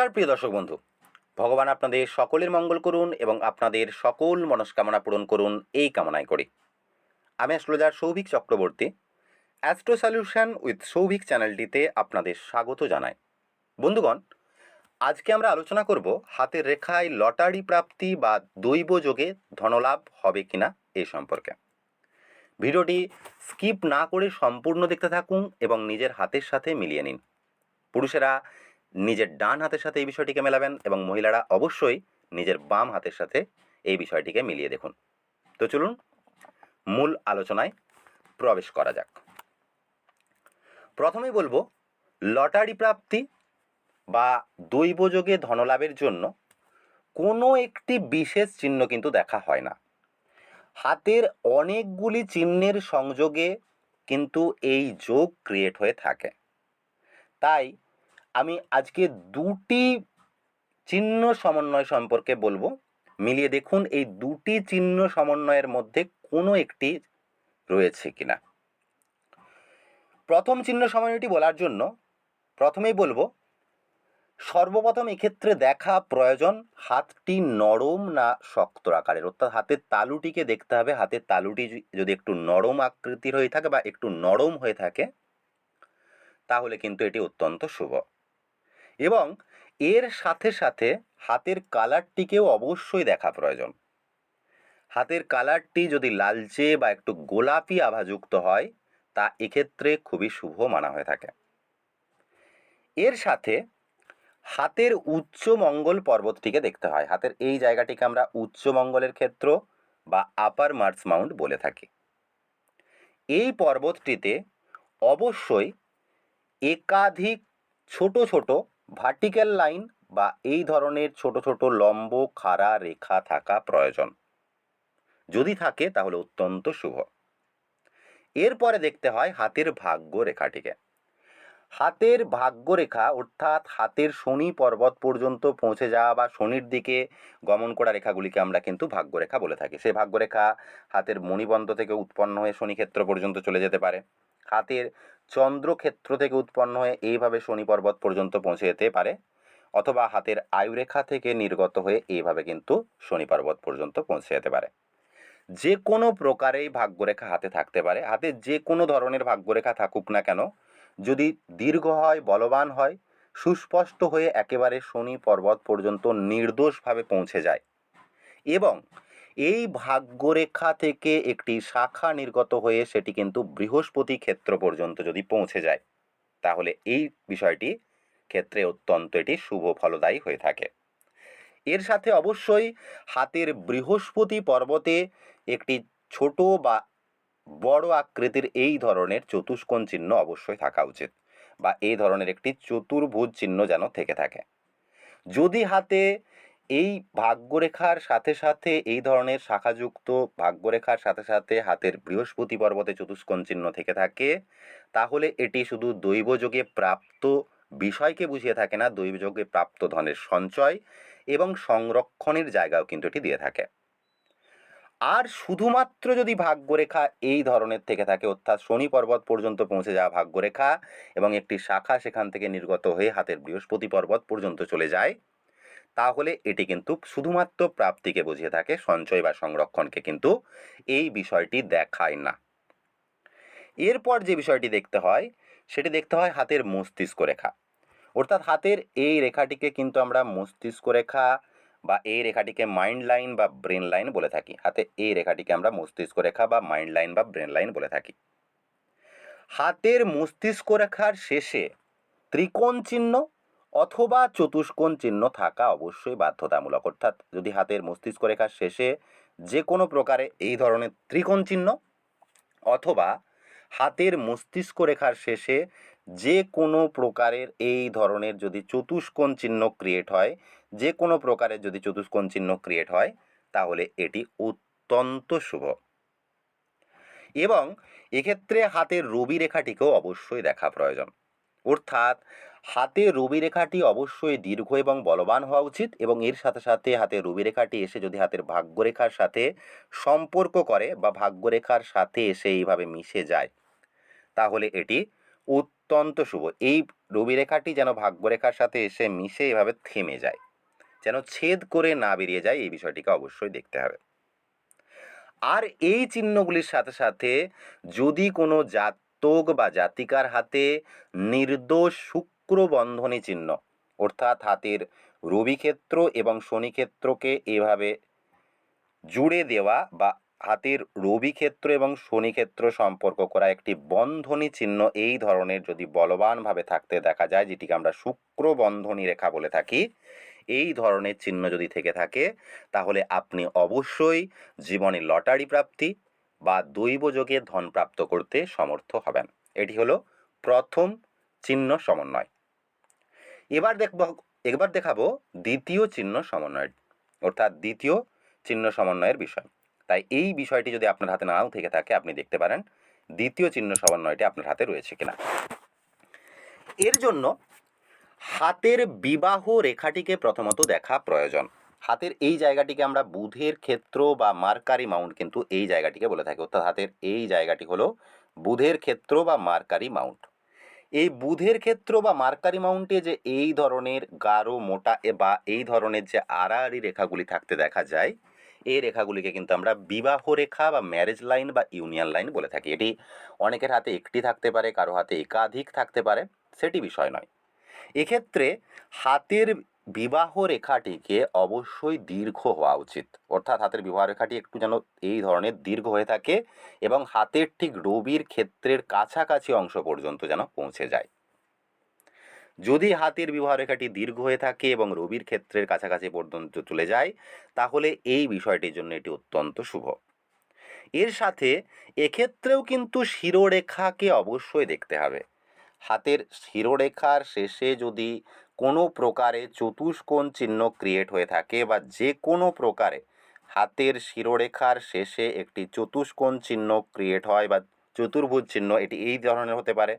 নমস্কার, প্রিয় দর্শক বন্ধু। ভগবান আপনাদের সকলের মঙ্গল করুন এবং আপনাদের সকল মনস্কামনা পূরণ করুন এই কামনাই করি। আমি astrologer Souvik Chakraborty, astro solution with Souvik চ্যানেলটিতে আপনাদের স্বাগত জানাই। বন্ধুগণ, আজকে আমরা আলোচনা করব হাতের রেখায় লটারি প্রাপ্তি বা দৈব যোগে ধনলাভ হবে কিনা এই সম্পর্কে। ভিডিওটি স্কিপ না করে সম্পূর্ণ দেখতে থাকুন এবং নিজের হাতের সাথে মিলিয়ে নিন। পুরুষেরা নিজের ডান হাতের সাথে এই বিষয়টিকে মেলাবেন এবং মহিলারা অবশ্যই নিজের বাম হাতের সাথে এই বিষয়টিকে মিলিয়ে দেখুন। তো চলুন মূল আলোচনায় প্রবেশ করা যাক। প্রথমেই বলব, লটারি প্রাপ্তি বা দৈবযোগে ধনলাভের জন্য কোনো একটি বিশেষ চিহ্ন কিন্তু দেখা হয় না। হাতের অনেকগুলি চিহ্নের সংযোগে কিন্তু এই যোগ ক্রিয়েট হয়ে থাকে। তাই আমি আজকে দুটি চিহ্ন সমন্বয় সম্পর্কে বলব। মিলিয়ে দেখুন, এই দুটি চিহ্ন সমন্বয়ের মধ্যে কোনো একটি রয়েছে কিনা। প্রথম চিহ্ন সমন্বয়টি বলার জন্য প্রথমেই বলব, সর্বপ্রথম এক্ষেত্রে দেখা প্রয়োজন হাতটি নরম না শক্ত আকারের। অর্থাৎ হাতের তালুটিকে দেখতে হবে। হাতের তালুটি যদি একটু নরম আকৃতির হয়ে থাকে বা একটু নরম হয়ে থাকে, তাহলে কিন্তু এটি অত্যন্ত শুভ। এবং এর সাথে সাথে হাতের কালারটিকেও অবশ্যই দেখা প্রয়োজন। হাতের কালারটি যদি লালচে বা একটু গোলাপি আভাযুক্ত হয়, তা এক্ষেত্রে খুবই শুভ মানা হয়ে থাকে। এর সাথে হাতের উচ্চ মঙ্গল পর্বতটিকে দেখতে হয়। হাতের এই জায়গাটিকে আমরা উচ্চ মঙ্গলের ক্ষেত্র বা আপার মার্স মাউন্ট বলে থাকি। এই পর্বতটিতে অবশ্যই একাধিক ছোট ছোট ভার্টিক্যাল লাইন বা এই ধরনের ছোট ছোট লম্ব খাড়া রেখা থাকা প্রয়োজন। যদি থাকে, তাহলে অত্যন্ত শুভ। এরপরে দেখতে হয় হাতের ভাগ্য রেখাটিকে। হাতের ভাগ্যরেখা অর্থাৎ হাতের শনি পর্বত পর্যন্ত পৌঁছে যাওয়া বা শনির দিকে গমন করা রেখাগুলিকে আমরা কিন্তু ভাগ্যরেখা বলে থাকি। সেই ভাগ্যরেখা হাতের মণিবন্ধ থেকে উৎপন্ন হয়ে শনিক্ষেত্র পর্যন্ত চলে যেতে পারে। হাতের চন্দ্রক্ষেত্র থেকে উৎপন্ন হয়ে এইভাবে শনি পর্বত পর্যন্ত পৌঁছে যেতে পারে, অথবা হাতের আয়ুরেখা থেকে নির্গত হয়ে এইভাবে কিন্তু শনি পর্বত পর্যন্ত পৌঁছে যেতে পারে। যে কোনো প্রকারেই ভাগ্যরেখা হাতে থাকতে পারে। হাতে যে কোনো ধরনের ভাগ্যরেখা থাকুক না কেন, যদি দীর্ঘ হয়, বলবান হয়, সুস্পষ্ট হয়ে একেবারে শনি পর্বত পর্যন্ত নির্দোষভাবে পৌঁছে যায়। এবং এই ভাগ্যরেখা থেকে একটি শাখা নির্গত হয়ে সেটি কিন্তু বৃহস্পতি ক্ষেত্র পর্যন্ত যদি পৌঁছে যায়, তাহলে এই বিষয়টি ক্ষেত্রে অত্যন্ত এটি শুভ ফলদায়ী হয়ে থাকে। এর সাথে অবশ্যই হাতের বৃহস্পতি পর্বতে একটি ছোট বা বড় আকৃতির এই ধরনের চতুষ্কোণ চিহ্ন অবশ্যই থাকা উচিত বা এই ধরনের একটি চতুর্ভুজ চিহ্ন যেন থেকে থাকে। যদি হাতে এই ভাগ্যরেখার সাথে সাথে এই ধরনের শাখাযুক্ত ভাগ্যরেখার সাথে সাথে হাতের বৃহস্পতি পর্বতে চতুষ্কোণ চিহ্ন থেকে থাকে। তাহলে এটি শুধু দৈবযোগে প্রাপ্ত বিষয়কে বুঝিয়ে থাকে না দৈবযোগে প্রাপ্ত ধনের সঞ্চয় এবং সংরক্ষণের জায়গাও কিন্তু এটি দিয়ে থাকে। আর শুধুমাত্র যদি ভাগ্যরেখা এই ধরনের থেকে থাকে, অর্থাৎ শনি পর্বত পর্যন্ত পৌঁছে যাওয়া ভাগ্যরেখা এবং একটি শাখা সেখান থেকে নির্গত হয়ে হাতের বৃহস্পতি পর্বত পর্যন্ত চলে যায় তাহলে এটি কিন্তু শুধুমাত্র প্রাপ্তিকে বুঝিয়ে থাকে, সঞ্চয় বা সংরক্ষণকে কিন্তু এই বিষয়টি দেখায় না। এরপর যে বিষয়টি দেখতে হয়, সেটি দেখতে হয় হাতের মস্তিষ্ক রেখা। অর্থাৎ হাতের এই রেখাটিকে কিন্তু আমরা মস্তিষ্ক রেখা বা এই রেখাটিকে মাইন্ড লাইন বা ব্রেন লাইন বলে থাকি। হাতে এই রেখাটিকে আমরা মস্তিষ্ক রেখা বা মাইন্ড লাইন বা ব্রেন লাইন বলে থাকি। হাতের মস্তিষ্ক রেখার শেষে ত্রিকোণ চিহ্ন অথবা চতুষ্কোণ চিহ্ন থাকা অবশ্যই বাধ্যতামূলক। অর্থাৎ যদি হাতের মস্তিষ্ক রেখার শেষে যে কোনো প্রকারে এই ধরনের ত্রিকোণ চিহ্ন অথবা হাতের মস্তিষ্ক রেখার শেষে যে কোনো প্রকারের এই ধরনের যদি চতুষ্কোণ চিহ্ন ক্রিয়েট হয় যে কোনো প্রকারের যদি চতুষ্কোণ চিহ্ন ক্রিয়েট হয়, তাহলে এটি অত্যন্ত শুভ। এবং এক্ষেত্রে হাতের রবি রেখাটিকেও অবশ্যই দেখা প্রয়োজন। অর্থাৎ হাতে রবি রেখাটি অবশ্যই দীর্ঘ এবং বলবান হওয়া উচিত এবং এর সাথে সাথে হাতে রবি রেখাটি এসে যদি হাতের ভাগ্যরেখার সাথে সম্পর্ক করে বা ভাগ্যরেখার সাথে এসে এইভাবে মিশে যায়, তাহলে এটি অত্যন্ত শুভ। এই রবি রেখাটি যেন ভাগ্যরেখার সাথে এসে মিশে এভাবে থেমে যায়, যেন ছেদ করে না বেরিয়ে যায়, এই বিষয়টিকে অবশ্যই দেখতে হবে। আর এই চিহ্নগুলির সাথে সাথে যদি কোনো জাতক বা জাতিকার হাতে নির্দোষ শুক্র বন্ধনী চিহ্ন। অর্থাৎ হাতের রবি ক্ষেত্র এবং শনি ক্ষেত্রকে এভাবে জুড়ে দেওয়া বা হাতের রবি ক্ষেত্র এবং শনি ক্ষেত্র সম্পর্ক করা একটি বন্ধনী চিহ্ন এই ধরনের যদি বলবানভাবে থাকতে দেখা যায়, যেটিকে আমরা শুক্র বন্ধনী রেখা বলে থাকি, এই ধরনের চিহ্ন যদি থেকে থাকে, তাহলে আপনি অবশ্যই জীবনে লটারি প্রাপ্তি বা দৈবযোগে ধন প্রাপ্ত করতে সমর্থ হবেন। এটি হলো প্রথম চিহ্ন সমন্বয়। এবার দেখব এবার দেখাবো দ্বিতীয় চিহ্ন সমন্বয়, অর্থাৎ দ্বিতীয় চিহ্ন সমন্বয়ের বিষয়। তাই এই বিষয়টি যদি আপনার হাতে নাও থেকে থাকে, আপনি দেখতে পারেন দ্বিতীয় চিহ্ন সমন্বয়টি আপনার হাতে রয়েছে কিনা। এর জন্য হাতের বিবাহ রেখাটিকে প্রথমত দেখা প্রয়োজন। হাতের এই জায়গাটিকে আমরা বুধের ক্ষেত্র বা মার্কারি মাউন্ট কিন্তু এই জায়গাটিকে বলে থাকি। অর্থাৎ হাতের এই জায়গাটি হলো বুধের ক্ষেত্র বা মার্কারি মাউন্ট। এই বুধের ক্ষেত্র বা মার্কারি মাউন্টে যে এই ধরনের গাঢ়, মোটা বা এই ধরনের যে আড়াআড়ি রেখাগুলি থাকতে দেখা যায়, এই রেখাগুলিকে কিন্তু আমরা বিবাহ রেখা বা ম্যারেজ লাইন বা ইউনিয়ন লাইন বলে থাকি। এটি অনেকের হাতে একটি থাকতে পারে, কারও হাতে একাধিক থাকতে পারে, সেটি বিষয় নয়। এক্ষেত্রে হাতের বিবাহ রেখাটিকে অবশ্যই দীর্ঘ হওয়া উচিত। অর্থাৎ হাতের বিবাহ রেখাটি একটু যেন এই ধরনের দীর্ঘ হয়ে থাকে এবং হাতের ঠিক রবির ক্ষেত্রের কাছাকাছি অংশ পর্যন্ত যেন পৌঁছে যায়। যদি হাতের বিবাহ রেখাটি দীর্ঘ হয়ে থাকে এবং রবির ক্ষেত্রের কাছাকাছি পর্যন্ত চলে যায়, তাহলে এই বিষয়টির জন্য এটি অত্যন্ত শুভ। এর সাথে এক্ষেত্রেও কিন্তু শিরোরেখাকে অবশ্যই দেখতে হবে। হাতের শিরোরেখার শেষে যদি কোনো প্রকারে চতুষ্কোণ চিহ্ন ক্রিয়েট হয়ে থাকে বা যে কোনো প্রকারে হাতের শিরোরেখার শেষে একটি চতুষ্কোণ চিহ্ন ক্রিয়েট হয় বা চতুর্ভুজ চিহ্ন, এটি এই ধরনের হতে পারে,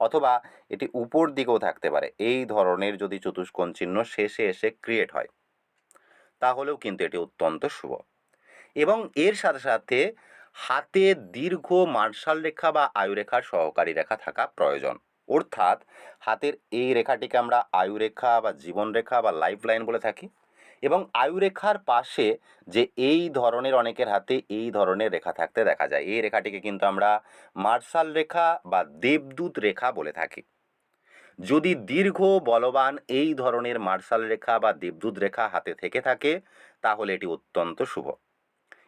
অথবা এটি উপর দিকেও থাকতে পারে, এই ধরনের যদি চতুষ্কোণ চিহ্ন শেষে এসে ক্রিয়েট হয়, তাহলেও কিন্তু এটি অত্যন্ত শুভ। এবং এর সাথে সাথে হাতে দীর্ঘ মার্শাল রেখা বা আয়ুরেখার সহকারী রেখা থাকা প্রয়োজন। অর্থাৎ হাতের এই রেখাটিকে আমরা আয়ুরেখা বা জীবনরেখা বা লাইফ লাইন বলে থাকি এবং আয়ুরেখার পাশে যে এই ধরনের অনেকের হাতে এই ধরনের রেখা থাকতে দেখা যায়। এই রেখাটিকে কিন্তু আমরা মার্শাল রেখা বা দেবদূত রেখা বলে থাকি। যদি দীর্ঘ বলবান এই ধরনের মার্শাল রেখা বা দেবদূত রেখা হাতে থেকে থাকে, তাহলে এটি অত্যন্ত শুভ।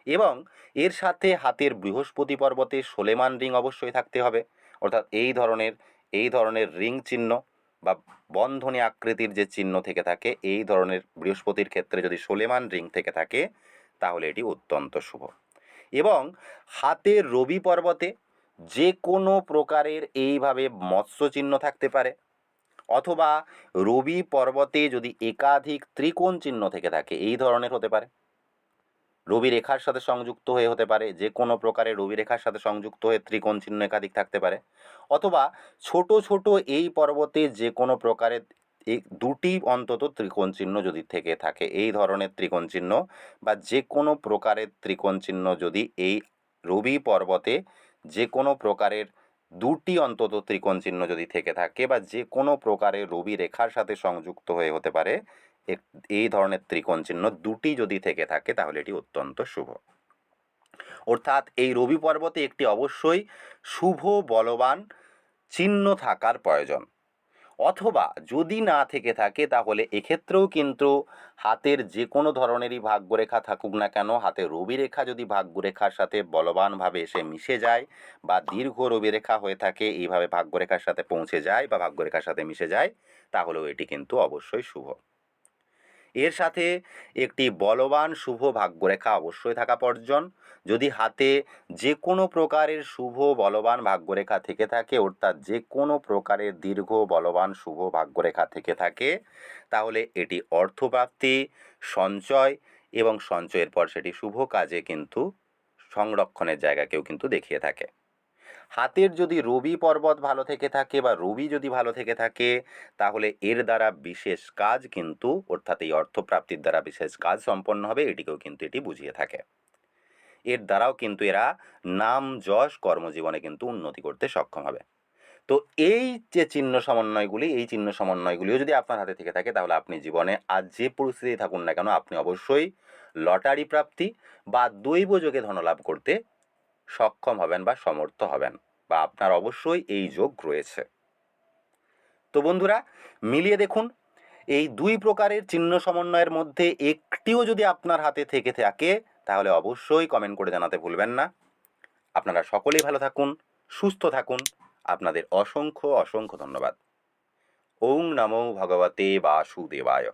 এবং এর সাথে হাতের বৃহস্পতি পর্বতে সোলেমান রিং অবশ্যই থাকতে হবে। অর্থাৎ এই ধরনের এই ধরনের রিং চিহ্ন বা বন্ধনী আকৃতির যে চিহ্ন থেকে থাকে, এই ধরনের বৃহস্পতির ক্ষেত্রে যদি সোলেমান রিং থেকে থাকে, তাহলে এটি অত্যন্ত শুভ। এবং হাতের রবি পর্বতে যে কোনো প্রকারের এইভাবে মৎস্য চিহ্ন থাকতে পারে, অথবা রবি পর্বতে যদি একাধিক ত্রিকোণ চিহ্ন থেকে থাকে, এই ধরনের হতে পারে। রবি রেখার সাথে সংযুক্ত হয়ে হতে পারে, যে কোনো প্রকারে রবি রেখার সাথে সংযুক্ত হয়ে ত্রিকোণ চিহ্ন একাধিক থাকতে পারে। অথবা ছোট ছোট এই পর্বতে যে কোনো প্রকারের দুটি অন্তত ত্রিকোণ চিহ্ন যদি থেকে থাকে, এই ধরনের ত্রিকোণ চিহ্ন বা যে কোনো প্রকারের ত্রিকোণ চিহ্ন যদি এই রবি পর্বতে যে কোনো প্রকারের দুটি অন্তত ত্রিকোণ চিহ্ন যদি থেকে থাকে বা যে কোনো প্রকারের রবি রেখার সাথে সংযুক্ত হয়ে হতে পারে এই ধরনের ত্রিকোণ চিহ্ন দুটি যদি থেকে থাকে, তাহলে এটি অত্যন্ত শুভ। অর্থাৎ এই রবি পর্বতে একটি অবশ্যই শুভ বলবান চিহ্ন থাকার প্রয়োজন। অথবা যদি না থেকে থাকে, তাহলে এক্ষেত্রেও কিন্তু হাতের যে কোনো ধরনেরই ভাগ্যরেখা থাকুক না কেন, হাতে রবি রেখা যদি ভাগ্যরেখার সাথে বলবানভাবে এসে মিশে যায় বা দীর্ঘ রবি রেখা হয়ে থাকে, এইভাবে ভাগ্যরেখার সাথে পৌঁছে যায় বা ভাগ্যরেখার সাথে মিশে যায়, তাহলেও এটি কিন্তু অবশ্যই শুভ। এর সাথে একটি বলবান শুভ ভাগ্যরেখা অবশ্যই থাকা প্রয়োজন যদি হাতে যে কোনো প্রকারের শুভ বলবান ভাগ্যরেখা থেকে থাকে, অর্থাৎ যে কোনো প্রকারের দীর্ঘ বলবান শুভ ভাগ্যরেখা থেকে থাকে, তাহলে এটি অর্থপ্রাপ্তি, সঞ্চয় এবং সঞ্চয়ের পর সেটি শুভ কাজে কিন্তু সংরক্ষণের জায়গাকেও কিন্তু দেখিয়ে থাকে। হাতের যদি রবি পর্বত ভালো থেকে থাকে বা রবি যদি ভালো থেকে থাকে, তাহলে এর দ্বারা বিশেষ কাজ কিন্তু, অর্থাৎ এই অর্থপ্রাপ্তির দ্বারা বিশেষ কাজ সম্পন্ন হবে, এটিকেও কিন্তু এটি বুঝিয়ে থাকে। এর দ্বারাও কিন্তু এরা নাম, যশ, কর্মজীবনে কিন্তু উন্নতি করতে সক্ষম হবে। তো এই যে চিহ্ন সমন্বয়গুলি, এই চিহ্ন সমন্বয়গুলিও যদি আপনার হাতে থেকে থাকে, তাহলে আপনি জীবনে আজ যে পরিস্থিতি থাকুন না কেন, আপনি অবশ্যই লটারি প্রাপ্তি বা দৈব যোগে ধনলাভ করতে সক্ষম হবেন বা সমর্থ হবেন বা আপনার অবশ্যই এই যোগ রয়েছে। তো বন্ধুরা, মিলিয়ে দেখুন, এই দুই প্রকারের চিহ্ন সমন্বয়ের মধ্যে একটিও যদি আপনার হাতে থেকে থাকে, তাহলে অবশ্যই কমেন্ট করে জানাতে ভুলবেন না। আপনারা সকলেই ভালো থাকুন, সুস্থ থাকুন। আপনাদের অসংখ্য অসংখ্য ধন্যবাদ। ওং নমো ভগবতে বাসুদেবায়।